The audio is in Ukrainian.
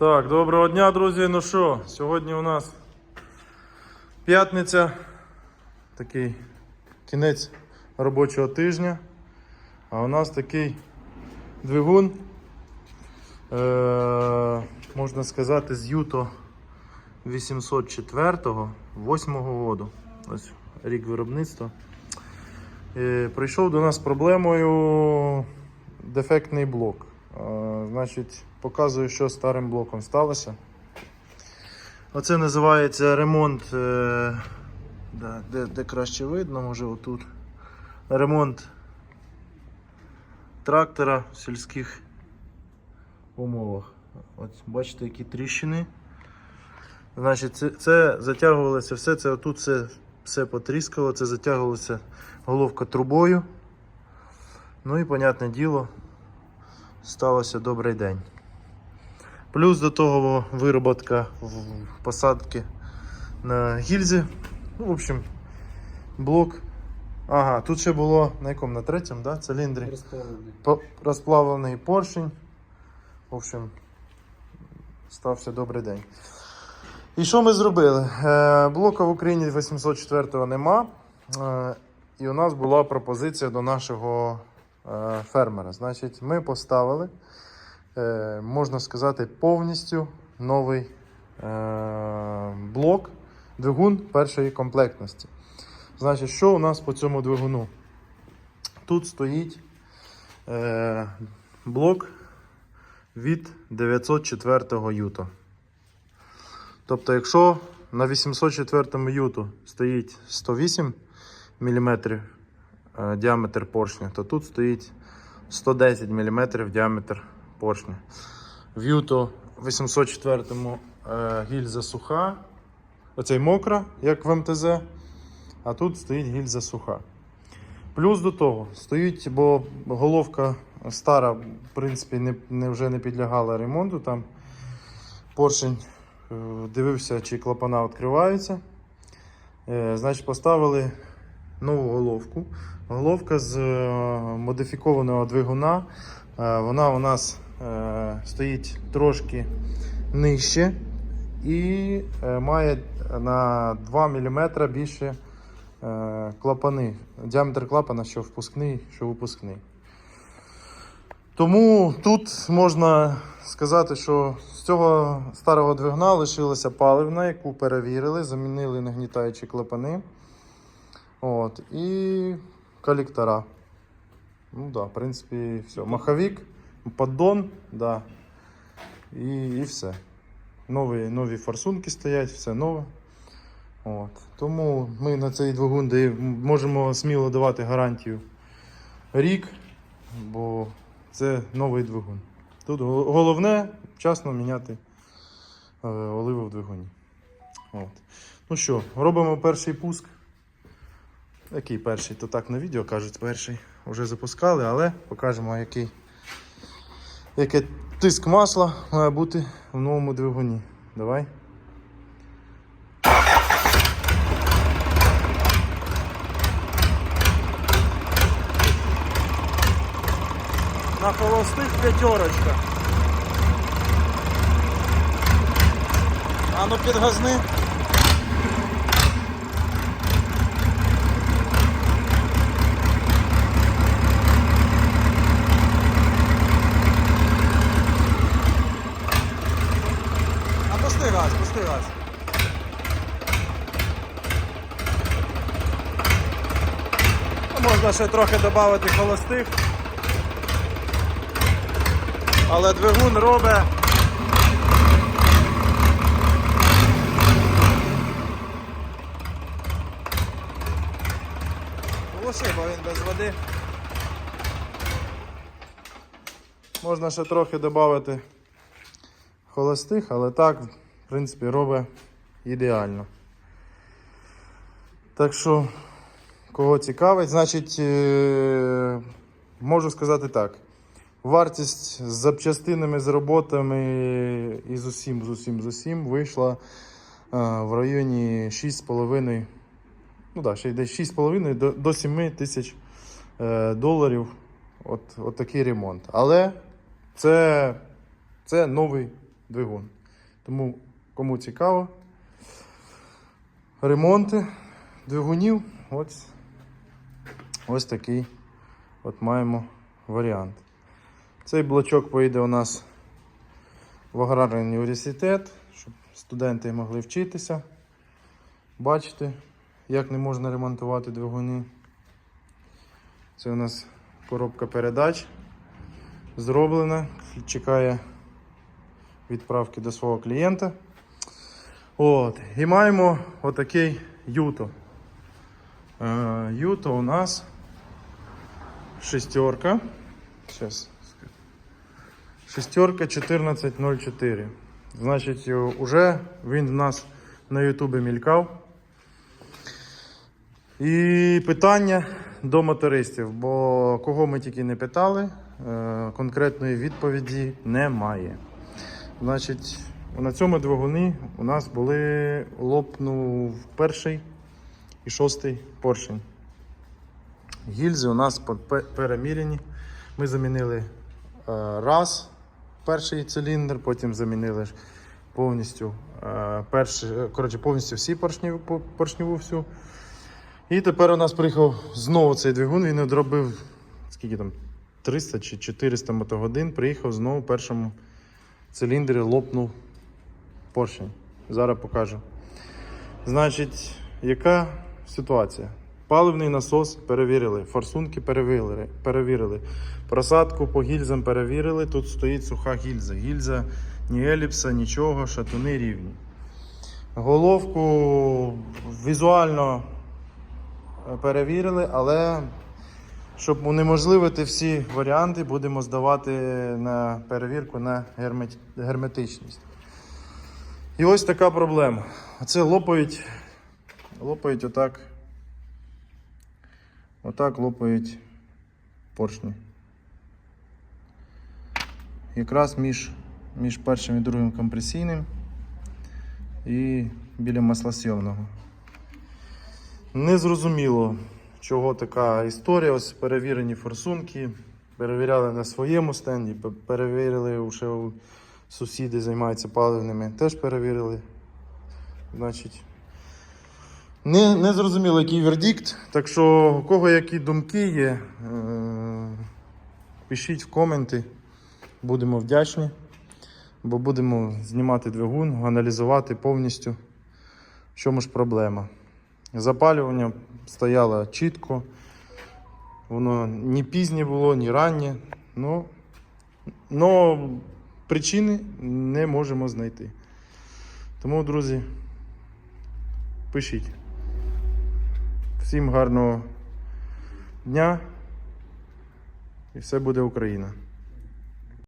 Так, доброго дня, друзі. Ну що, сьогодні у нас п'ятниця, такий кінець робочого тижня. А у нас такий двигун, е- можна сказати, з Юто 804-го, 8-го году. Ось рік виробництва. Е, прийшов до нас з проблемою дефектний блок. Значить, показую, що старим блоком сталося. Оце називається ремонт. е, де, де краще видно, може отут. Ремонт трактора в сільських умовах. От бачите, які тріщини. Значить, це, це затягувалося все, це отут все, все потріскало, це затягувалося головка трубою. Ну і, понятне діло, сталося добрий день. Плюс до того вироботка в посадки на гільзі. Ну, в общем, блок. Ага, тут ще було на якому? На третьому, да? циліндрі. Розплавлений. По- розплавлений поршень. В общем, стався добрий день. І що ми зробили? Е, блока в Україні 804 нема. Е, і у нас була пропозиція до нашого фермера. Значить, ми поставили, е, можна сказати, повністю новий е, блок, двигун першої комплектності. Значить, що у нас по цьому двигуну? Тут стоїть е, блок від 904 юто. Тобто, якщо на 804 юту стоїть 108 мм діаметр поршня, то тут стоїть 110 мм діаметр поршня. В юто 804 е, гільза суха, оцей мокра, як в МТЗ, а тут стоїть гільза суха. Плюс до того стоїть, бо головка стара, в принципі, не, не вже не підлягала ремонту. Там поршень е, дивився, чи клапана відкриваються. Е, Значить, поставили нову головку. Головка з е, модифікованого двигуна. Е, Вона у нас е, стоїть трошки нижче і має на 2 мм більше клапани. Діаметр клапана, що впускний, що випускний. Тому тут можна сказати, що з цього старого двигуна лишилася паливна, яку перевірили, замінили нагнітаючі клапани. От, і колектора. Ну да, в принципі, все. Маховик, поддон, да. І, і все. Нові, нові форсунки стоять, все нове. От. Тому ми на цей двигун можемо сміло давати гарантію рік, бо це новий двигун. Тут головне вчасно міняти е, оливу в двигуні. От. Ну що, робимо перший пуск. Який перший? То так на відео кажуть перший. Вже запускали, але покажемо, який, який тиск масла має бути в новому двигуні. Давай. На холостих п'ятерочка. А ну підгазни. Можна ще трохи додати холостих. Але двигун робить. Глуши, бо він без води. Можна ще трохи додати холостих, але так, в принципі, робить ідеально. Так що, кого цікавить, значить, е, можу сказати так. Вартість з запчастинами, з роботами і з усім, з усім, з усім вийшла е, в районі 6,5, ну так, ще десь 6,5 до, до 7 тисяч е, доларів. От, от такий ремонт. Але це, це новий двигун. Тому кому цікаво, ремонти двигунів, ось, ось такий от маємо варіант. Цей блочок поїде у нас в аграрний університет, щоб студенти могли вчитися, бачити, як не можна ремонтувати двигуни. Це у нас коробка передач зроблена, чекає відправки до свого клієнта. От. І маємо отакий юто. Е, Юто у нас шестерка. Сейчас. Шестерка 1404. Значить, е, уже він в нас на Ютубі мількав. І питання до мотористів, бо кого ми тільки не питали, е, конкретної відповіді немає. Значить, на цьому двигуні у нас були лопнув перший і шостий поршень. Гільзи у нас пе- переміряні. Ми замінили е, раз перший циліндр, потім замінили повністю, е, перший, е, коротше, повністю всі поршнів, по- всю. І тепер у нас приїхав знову цей двигун. Він одробив скільки там 300 чи 400 мотогодин. Приїхав знову в першому циліндрі лопнув поршень. Зараз покажу. Значить, яка ситуація? Паливний насос перевірили, форсунки перевірили, перевірили. Просадку по гільзам перевірили. Тут стоїть суха гільза. Гільза ні еліпса, нічого, шатуни рівні. Головку візуально е, перевірили, але щоб унеможливити всі варіанти, будемо здавати на перевірку на герметичність. І ось така проблема. Оце лопають, лопають отак. Отак лопають поршні. Якраз між, між першим і другим компресійним і біля маслосйомного. Незрозуміло, чого така історія. Ось перевірені форсунки. Перевіряли на своєму стенді, перевірили у сусіди займаються паливними, теж перевірили. Значить, не, не зрозуміло, який вердикт. Так що, у кого які думки є, е, пишіть в коменти. Будемо вдячні, бо будемо знімати двигун, аналізувати повністю, в чому ж проблема. Запалювання стояло чітко, воно ні пізнє було, ні раннє. Ну, но причини не можемо знайти. Тому, друзі, пишіть. Всім гарного дня і все буде Україна.